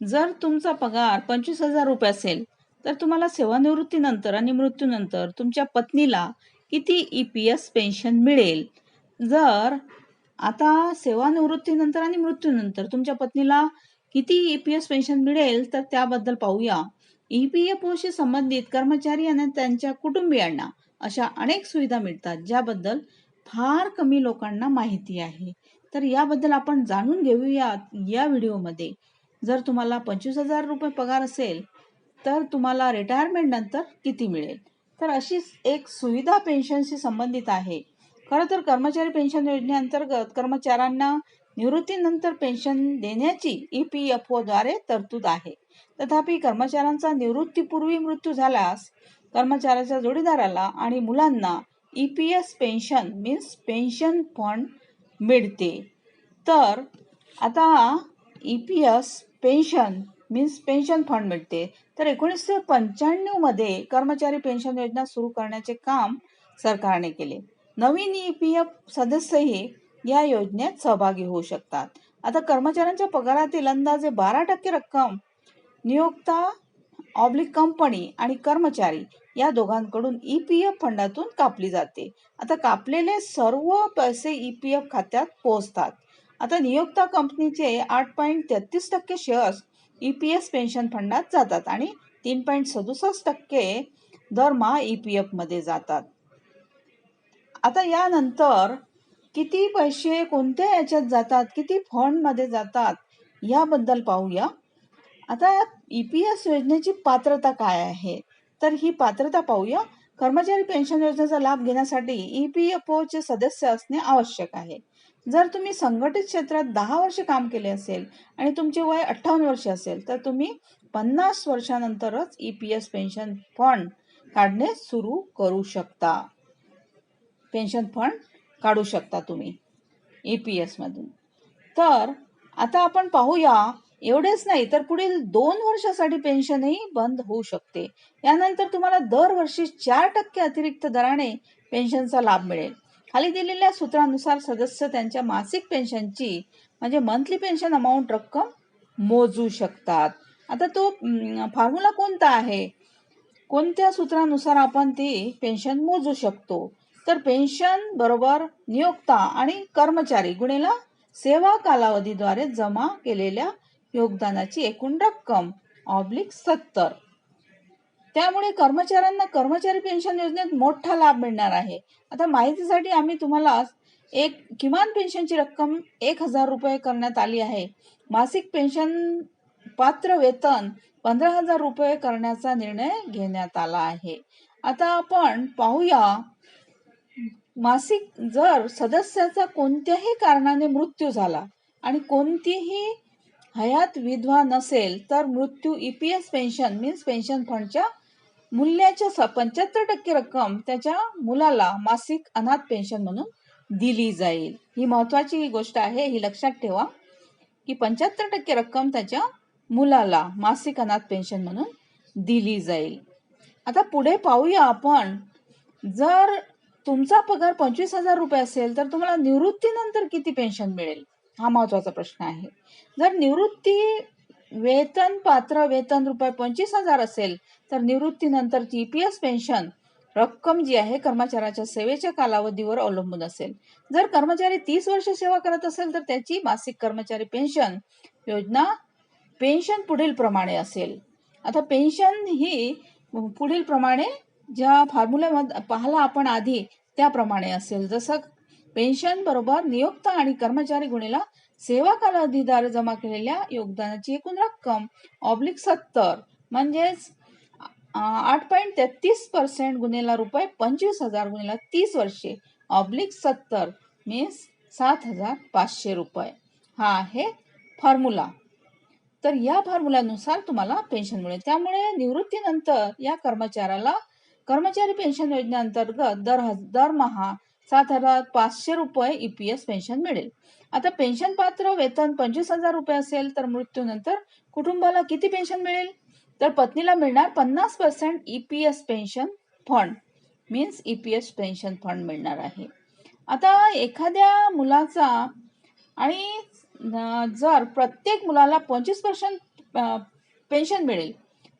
जर तुमचा पगार पंचवीस हजार रुपये असेल तर तुम्हाला सेवानिवृत्तीनंतर आणि मृत्यूनंतर तुमच्या पत्नीला किती ई पी एस पेन्शन मिळेल? जर आता सेवानिवृत्तीनंतर आणि मृत्यूनंतर तुमच्या पत्नीला किती ई पी एस पेन्शन मिळेल तर त्याबद्दल पाहूया. ई पी एफ ओशी संबंधित कर्मचारी आणि त्यांच्या कुटुंबियांना अशा अनेक सुविधा मिळतात ज्याबद्दल फार कमी लोकांना माहिती आहे. तर याबद्दल आपण जाणून घेऊया या व्हिडिओमध्ये. जर तुम्हाला पंचवीस हजार रुपये पगार असेल तर तुम्हाला रिटायरमेंट नंतर किती मिळेल? तर अशीच एक सुविधा पेन्शनशी संबंधित आहे. खरं तर कर्मचारी पेन्शन योजनेअंतर्गत कर्मचाऱ्यांना निवृत्तीनंतर पेन्शन देण्याची ई पी एफ ओद्वारे तरतूद आहे. तथापि कर्मचाऱ्यांचा निवृत्तीपूर्वी मृत्यू झाल्यास कर्मचाऱ्याच्या जोडीदाराला आणि मुलांना E P S pension means pension fund मिळते. तर आता E P S pension means pension fund मिळते. तर एकोणीसशे पंच्याण्णवमध्ये कर्मचारी पेन्शन योजना सुरू करण्याचे काम सरकारने केले. नवीन ई पी एफ सदस्यही या योजनेत सहभागी होऊ शकतात. आता कर्मचाऱ्यांच्या पगारातील अंदाजे बारा टक्के रक्कम नियोक्ता ऑब्लिक कंपनी आणि कर्मचारी या दोघांकडून ई पी एफ फंडातून कापली जाते. आता कापलेले सर्व पैसे ई पी एफ खात्यात पोहोचतात. आता नियोक्ता कंपनीचे आठ पॉईंट तेहतीस टक्के shares E P S pension फंडात जातात आणि तीन पॉईंट सदुसष्ट टक्के दरमहा ई पी एफमध्ये जातात. आता यानंतर किती पैसे कोणत्या याच्यात जातात किती फंडमध्ये जातात याबद्दल पाहूया. आता ई पी एस योजनेची पात्रता काय आहे? तर ही पात्रता पाहूया. कर्मचारी पेन्शन योजनेचा लाभ घेण्यासाठी ई पी एफ ओचे सदस्य असणे आवश्यक आहे. जर तुम्ही संघटित क्षेत्रात दहा वर्ष काम केले असेल आणि तुमचे वय अठ्ठावन्न वर्ष असेल तर तुम्ही पन्नास वर्षानंतरच E P S pension fund काढणे सुरू करू शकता. पेन्शन फंड काढू शकता तुम्ही ई पी एसमधून तर आता आपण पाहूया एवढेच नाही तर पुढील दोन वर्षासाठी पेन्शनही बंद होऊ शकते. यानंतर तुम्हाला दरवर्षी चार टक्के अतिरिक्त दराने पेन्शनचा लाभ मिळेल. खाली दिलेल्या सूत्रानुसार सदस्य त्यांच्या मासिक पेन्शनची म्हणजे मंथली पेन्शन अमाऊंट रक्कम मोजू शकतात. आता तो फॉर्म्युला कोणता आहे? कोणत्या सूत्रानुसार आपण ती पेन्शन मोजू शकतो? तर पेन्शन बरोबर नियोक्ता आणि कर्मचारी गुणेला सेवा कालावधीद्वारे जमा केलेल्या योगदानाची एकूण रक्कम ऑब्लिक सत्तर. त्यामुळे कर्मचाऱ्यांना कर्मचारी पेन्शन योजनेत मोठा लाभ मिळणार आहे. आता माहितीसाठी आम्ही तुम्हाला एक किमान पेन्शनची रक्कम एक हजार रुपये करण्यात आली आहे. मासिक पेन्शन पात्र वेतन पंधरा हजार रुपये करण्याचा निर्णय घेण्यात आला आहे. आता आपण पाहूया मासिक जर सदस्याचा कोणत्याही कारणाने मृत्यू झाला आणि कोणतीही हयात विधवा नसेल तर मृत्यू E P S pension means pension फंडच्या मूल्याच्या पंच्याहत्तर टक्के रक्कम त्याच्या मुलाला मासिक अनाथ पेन्शन म्हणून दिली जाईल. ही महत्वाची गोष्ट आहे ही लक्षात ठेवा की पंच्याहत्तर टक्के रक्कम त्याच्या मुलाला मासिक अनाथ पेन्शन म्हणून दिली जाईल. आता पुढे पाहूया आपण जर तुमचा पगार पंचवीस हजार रुपये असेल तर तुम्हाला निवृत्तीनंतर किती पेन्शन मिळेल? हा महत्त्वाचा प्रश्न आहे. जर निवृत्ती वेतन पात्र वेतन रुपये पंचवीस हजार असेल तर निवृत्तीनंतरची ई पी एस पेन्शन रक्कम जी आहे कर्मचाऱ्याच्या सेवेच्या कालावधीवर अवलंबून असेल. जर कर्मचारी तीस वर्ष सेवा करत असेल तर त्याची मासिक कर्मचारी पेन्शन योजना पेन्शन पुढील प्रमाणे असेल. आता पेन्शन ही पुढील प्रमाणे ज्या फॉर्म्युल्यामध्ये पाहला आपण आधी त्याप्रमाणे असेल. जसं पेन्शन बरोबर नियोक्ता आणि कर्मचारी गुणेला सेवा कालावधीद्वारे जमा केलेल्या योगदानाची एकूण रक्कम ऑब्लिक सत्तर. म्हणजेच आठ पॉईंट तेहतीस पर्सेंट गुन्हेला रुपये पंचवीस हजार गुन्हेला तीस वर्षे ऑब्लिक सत्तर मीन्स सात हजार पाचशे रुपये. हा आहे फॉर्म्युला तर या फॉर्म्युल्यानुसार तुम्हाला पेन्शन मिळेल. त्यामुळे निवृत्तीनंतर या कर्मचाऱ्याला कर्मचारी पेन्शन योजनेअंतर्गत दर दरमहा सात हजार पाचशे रुपये ई पी एस पेन्शन मिळेल. आता पेन्शन पात्र वेतन पंचवीस हजार रुपये असेल तर मृत्यूनंतर कुटुंबाला किती पेन्शन मिळेल? तर पत्नीला मिळणार पन्नास percent E P S pension fund means E P S pension fund मिळणार आहे. आता एखाद्या मुलाचा आणि जर प्रत्येक मुलाला पंचवीस पर्सेंट पेन्शन मिळेल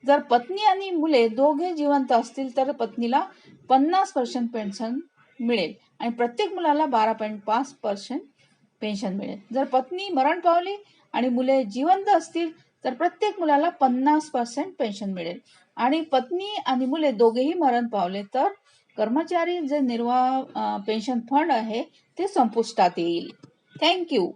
जर पत्नी आणि मुले दोघे जिवंत असतील तर पत्नीला पन्नास पर्सेंट पेन्शन मिळेल. आणि प्रत्येक मुलाला बारा पॉईंट पाच पर्सेंट पेन्शन मिळेल. जर पत्नी मरण पावली आणि मुले जिवंत असतील तर प्रत्येक मुलाला पन्नास पर्सेंट पेन्शन मिळेल. आणि पत्नी आणि मुले दोघेही मरण पावले तर कर्मचारी जे निर्वाह पेन्शन फंड आहे ते संपुष्टात येईल. थँक्यू